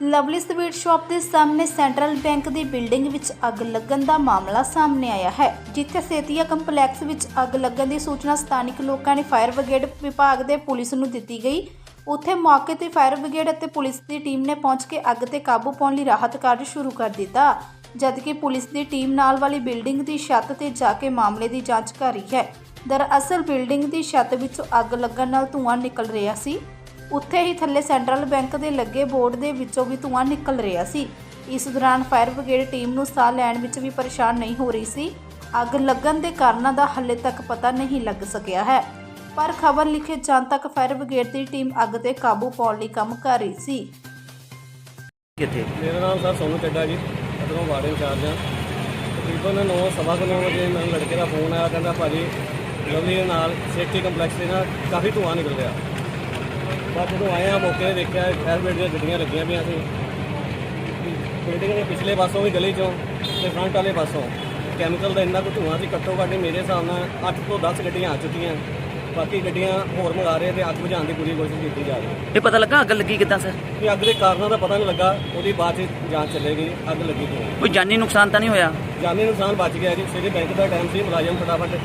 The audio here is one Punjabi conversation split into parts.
ਲਵਲੀ ਸਵੀਟ ਸ਼ਾਪ ਦੇ ਸਾਹਮਣੇ ਸੈਂਟਰਲ ਬੈਂਕ ਦੀ ਬਿਲਡਿੰਗ ਵਿੱਚ ਅੱਗ ਲੱਗਣ ਦਾ ਮਾਮਲਾ ਸਾਹਮਣੇ ਆਇਆ ਹੈ, ਜਿੱਥੇ ਸੇਤੀਆ ਕੰਪਲੈਕਸ ਵਿੱਚ ਅੱਗ ਲੱਗਣ ਦੀ ਸੂਚਨਾ ਸਥਾਨਕ ਲੋਕਾਂ ਨੇ ਫਾਇਰ ਬ੍ਰਿਗੇਡ ਵਿਭਾਗ ਦੇ ਪੁਲਿਸ ਨੂੰ ਦਿੱਤੀ ਗਈ। ਉੱਥੇ ਮੌਕੇ ਤੇ ਫਾਇਰ ਬ੍ਰਿਗੇਡ ਅਤੇ ਪੁਲਿਸ ਦੀ ਟੀਮ ਨੇ ਪਹੁੰਚ ਕੇ ਅੱਗ ਤੇ ਕਾਬੂ ਪਾਉਣ ਲਈ ਰਾਹਤ ਕਾਰਜ ਸ਼ੁਰੂ ਕਰ ਦਿੱਤਾ, ਜਦਕਿ ਪੁਲਿਸ ਦੀ ਟੀਮ ਨਾਲ ਵਾਲੀ ਬਿਲਡਿੰਗ ਦੀ ਛੱਤ ਤੇ ਜਾ ਕੇ ਮਾਮਲੇ ਦੀ ਜਾਂਚ ਕਰ ਰਹੀ ਹੈ। ਦਰਅਸਲ ਬਿਲਡਿੰਗ ਦੀ ਛੱਤ ਵਿੱਚੋਂ ਅੱਗ ਲੱਗਣ ਨਾਲ ਧੂੰਆਂ ਨਿਕਲ ਰਿਹਾ ਸੀ। ਉੱਥੇ ਹੀ ਥੱਲੇ ਸੈਂਟਰਲ ਬੈਂਕ ਦੇ ਲੱਗੇ ਬੋਰਡ ਦੇ ਵਿੱਚੋਂ ਵੀ ਧੂੰਆਂ ਨਿਕਲ ਰਿਹਾ ਸੀ। ਇਸ ਦੌਰਾਨ ਫਾਇਰ ਬ੍ਰਿਗੇਡ ਟੀਮ ਨੂੰ ਸਾਹ ਲੈਣ ਵਿੱਚ ਵੀ ਪਰੇਸ਼ਾਨ ਨਹੀਂ ਹੋ ਰਹੀ ਸੀ। ਅੱਗ ਲੱਗਣ ਦੇ ਕਾਰਨਾਂ ਦਾ ਹਾਲੇ ਤੱਕ ਪਤਾ ਨਹੀਂ ਲੱਗ ਸਕਿਆ ਹੈ। ਪਰ ਖਬਰ ਲਿਖੇ ਜਾਣ ਤੱਕ ਫਾਇਰ ਬ੍ਰਿਗੇਡ ਦੀ ਟੀਮ ਅੱਗ ਤੇ ਕਾਬੂ ਪਾਉਣ ਲਈ ਕੰਮ ਕਰ ਰਹੀ ਸੀ। ਕਿੱਥੇ? ਮੇਰਾ ਨਾਮ ਸਰ ਸੋਨੂ ਚੱਡਾ ਜੀ। ਅਦਰੋਂ ਵਾਰਡ ਇੰਚਾਰਜ ਹਾਂ। ਤਕਰੀਬਨ ਨੌ ਸਵਾ ਕੁ ਨੌ ਵਜੇ ਮੈਨੂੰ ਲੜਕੇ ਦਾ ਫੋਨ ਆਇਆ ਕਹਿੰਦਾ ਭਾਜੀ ਲਵਲੀ ਦੇ ਨਾਲ ਸੇਫਟੀ ਕੰਪਲੈਕਸ ਦੇ ਨਾਲ ਕਾਫੀ ਧੂੰਆਂ ਨਿਕਲ ਰਿਹਾ। ਬਸ ਜਦੋਂ ਆਏ ਆ ਮੌਕੇ ਤੇ ਦੇਖਿਆ ਫਾਇਰ ਬ੍ਰਿਗੇਡ ਦੀਆਂ ਗੱਡੀਆਂ ਲੱਗੀਆਂ ਪਈਆਂ ਸੀ। ਬਿਲਡਿੰਗ ਦੇ ਪਿਛਲੇ ਪਾਸੋਂ ਵੀ ਗਲੀ ਚੋਂ ਤੇ ਫਰੰਟ ਵਾਲੇ ਪਾਸੋਂ। ਕੈਮੀਕਲ ਦਾ ਇੰਨਾ ਕੁ ਧੂੰਆਂ ਸੀ ਘੱਟੋ ਘੱਟ ਮੇਰੇ ਹਿਸਾਬ ਨਾਲ 8 ਤੋਂ 10 ਗੱਡੀਆਂ ਆ ਚੁੱਕੀਆਂ। ਬਾਕੀ ਗੱਡੀਆਂ ਹੋਰ ਮੰਗਾ ਰਹੇ ਤੇ ਅੱਗ ਬੁਝਾਉਣ ਦੀ ਪੂਰੀ ਕੋਸ਼ਿਸ਼ ਕੀਤੀ ਜਾ ਰਹੀ ਹੈ। ਇਹ ਪਤਾ ਲੱਗਾ ਅੱਗ ਲੱਗੀ ਕਿੱਦਾਂ ਸਰ? ਕਿ ਅੱਗ ਦੇ ਕਾਰਨਾਂ ਦਾ ਪਤਾ ਨਹੀਂ ਲੱਗਾ ਉਹਦੀ ਬਾਅਦ ਚ ਜਾਂਚ ਚੱਲੇਗੀ ਅੱਗ ਲੱਗੀ ਕਿਉਂ ਕੋਈ ਜਾਨੀ ਨੁਕਸਾਨ ਤਾਂ ਨਹੀਂ ਹੋਇਆ? ਜਾਨੀ ਨੁਕਸਾਨ ਬਚ ਗਿਆ ਜੀ ਸਵੇਰੇ ਬੈਂਕ ਦਾ ਟਾਈਮ ਸੀ ਮੁਲਾਜ਼ਮ ਫਟਾਫਟ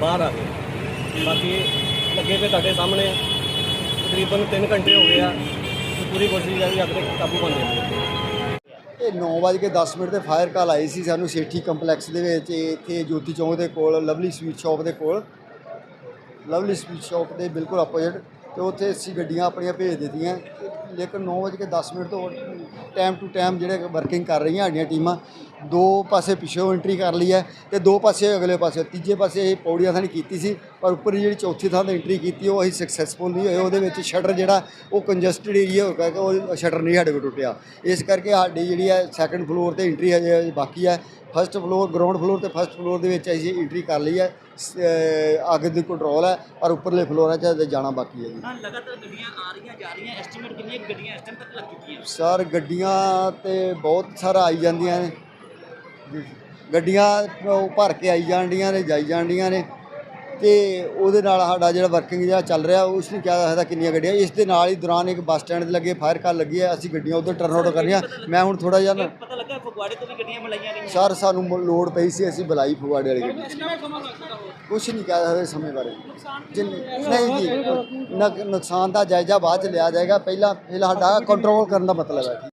ਬਾਹਰ ਆ ਗਏ। ਬਾਕੀ ਲੱਗੇ ਤੇ ਤੁਹਾਡੇ ਸਾਹਮਣੇ। ਤਕਰੀਬਨ 3 ਘੰਟੇ ਹੋ ਗਏ ਆ। ਤੇ ਪੂਰੀ ਕੋਸ਼ਿਸ਼ ਹੈ ਵੀ ਅੱਗ ਤੇ ਕਾਬੂ ਪਾਉਣ ਦੀ। ਇਹ 9:10 ਮਿੰਟ ਤੇ ਫਾਇਰ ਕਾਲ ਆਈ ਸੀ ਸਾਨੂੰ ਸੇਠੀ ਕੰਪਲੈਕਸ ਦੇ ਵਿੱਚ, ਇੱਥੇ ਜੋਤੀ ਚੌਂਕ ਦੇ ਕੋਲ ਲਵਲੀ ਸਵੀਟ ਸ਼ਾਪ ਦੇ ਕੋਲ। ਲਵਲੀ ਸਵੀਟ ਸ਼ਾਪ ਦੇ ਬਿਲਕੁਲ ਆਪੋਜ਼ਿਟ ਤੇ ਉੱਥੇ ਅਸੀਂ ਗੱਡੀਆਂ ਆਪਣੀਆਂ ਭੇਜ ਦਿੱਤੀਆਂ। ਲੇਕਿਨ 9:10 ਮਿੰਟ ਤੋਂ ਟਾਈਮ ਟੂ ਟਾਈਮ ਜਿਹੜੇ ਵਰਕਿੰਗ ਕਰ ਰਹੀਆਂ ਸਾਡੀਆਂ ਟੀਮਾਂ, ਦੋ ਪਾਸੇ ਪਿੱਛੋਂ ਐਂਟਰੀ ਕਰ ਲਈ ਹੈ ਤੇ ਦੋ ਪਾਸੇ ਅਗਲੇ ਪਾਸੇ, ਤੀਜੇ ਪਾਸੇ ਇਹ ਪੌੜੀਆਂ ਥਾਣੀ ਕੀਤੀ ਸੀ, ਪਰ ਉੱਪਰ ਜਿਹੜੀ ਚੌਥੀ ਥਾਂ ਤੇ ਐਂਟਰੀ ਕੀਤੀ ਉਹ ਅਸੀਂ ਸਕਸੈਸਫੁਲ ਨਹੀਂ ਹੋਏ, ਉਹਦੇ ਵਿੱਚ ਸ਼ਟਰ ਜਿਹੜਾ ਉਹ ਕੰਜਸਟਡ ਏਰੀਆ ਹੋ ਗਿਆ ਕਿ ਉਹ ਸ਼ਟਰ ਨਹੀਂ ਸਾਡੇ ਕੋਲ ਟੁੱਟਿਆ। ਇਸ ਕਰਕੇ ਸਾਡੀ ਜਿਹੜੀ ਹੈ ਸੈਕੰਡ ਫਲੋਰ ਤੇ ਐਂਟਰੀ ਹਜੇ ਬਾਕੀ ਹੈ ਫਸਟ ਫਲੋਰ ਗਰਾਊਂਡ ਫਲੋਰ ਤੇ ਫਸਟ ਫਲੋਰ ਦੇ ਵਿੱਚ ਅਸੀਂ ਐਂਟਰੀ ਕਰ ਲਈ ਹੈ। ਅੱਗ ਦੀ ਕੰਟਰੋਲ ਹੈ ਪਰ ਉੱਪਰਲੇ ਫਲੋਰਾਂ 'ਚ ਜਾਣਾ ਬਾਕੀ ਹੈ ਜੀ। ਹਾਂ ਲਗਾਤਾਰ ਗੱਡੀਆਂ ਆ ਰਹੀਆਂ ਜਾ ਰਹੀਆਂ ਐਸਟੀਮੇਟ ਕਿੰਨੀਆਂ ਗੱਡੀਆਂ ਇਸ ਟਾਈਮ ਤੱਕ ਲੱਗ ਚੁੱਕੀਆਂ? ਸਰ ਗੱਡੀਆਂ ਤੇ ਬਹੁਤ ਸਾਰਾ ਆਈ ਜਾਂਦੀਆਂ ਨੇ। ਗੱਡੀਆਂ ਭਰ ਕੇ ਆਈ ਜਾਂਦੀਆਂ ਨੇ ਜਾਈ ਜਾਂਦੀਆਂ ਨੇ। ਤੇ ਉਹਦੇ ਨਾਲ ਸਾਡਾ ਜਿਹੜਾ ਵਰਕਿੰਗ ਜਿਹੜਾ ਚੱਲ ਰਿਹਾ ਉਸ ਨੂੰ ਕਿਹਾ ਸਕਦਾ ਕਿੰਨੀਆਂ ਗੱਡੀਆਂ। ਇਸ ਦੇ ਨਾਲ ਹੀ ਦੌਰਾਨ ਇੱਕ ਬੱਸ ਸਟੈਂਡ ਦੇ ਲੱਗੇ ਫਾਇਰ ਕਾਰ ਲੱਗੀ ਹੈ ਅਸੀਂ ਗੱਡੀਆਂ ਉਧਰ ਟਰਨ ਆਊਟ ਕਰਨੀਆਂ। ਮੈਂ ਹੁਣ ਥੋੜਾ ਜਿਹਾ ਪਤਾ ਲੱਗਾ ਫਗਵਾੜੇ ਤੋਂ ਵੀ ਗੱਡੀਆਂ ਮਲਾਈਆਂ ਗਈਆਂ। ਸਰ ਸਾਨੂੰ ਲੋੜ ਪਈ ਸੀ ਅਸੀਂ ਬੁਲਾਈ ਫਗਵਾੜੇ ਵਾਲੀ ਗੱਡੀ। ਕੁਛ ਨਹੀਂ ਕਹਿ ਸਕਦੇ ਸਮੇਂ ਬਾਰੇ। ਨਹੀਂ ਜੀ ਨੁਕ- ਨੁਕਸਾਨ ਦਾ ਜਾਇਜ਼ਾ ਬਾਅਦ ਚ ਲਿਆ ਜਾਏਗਾ। ਪਹਿਲਾਂ ਫਿਲਹਾਲ ਸਾਡਾ ਕੰਟਰੋਲ ਕਰਨ ਦਾ ਮਤਲਬ ਹੈ।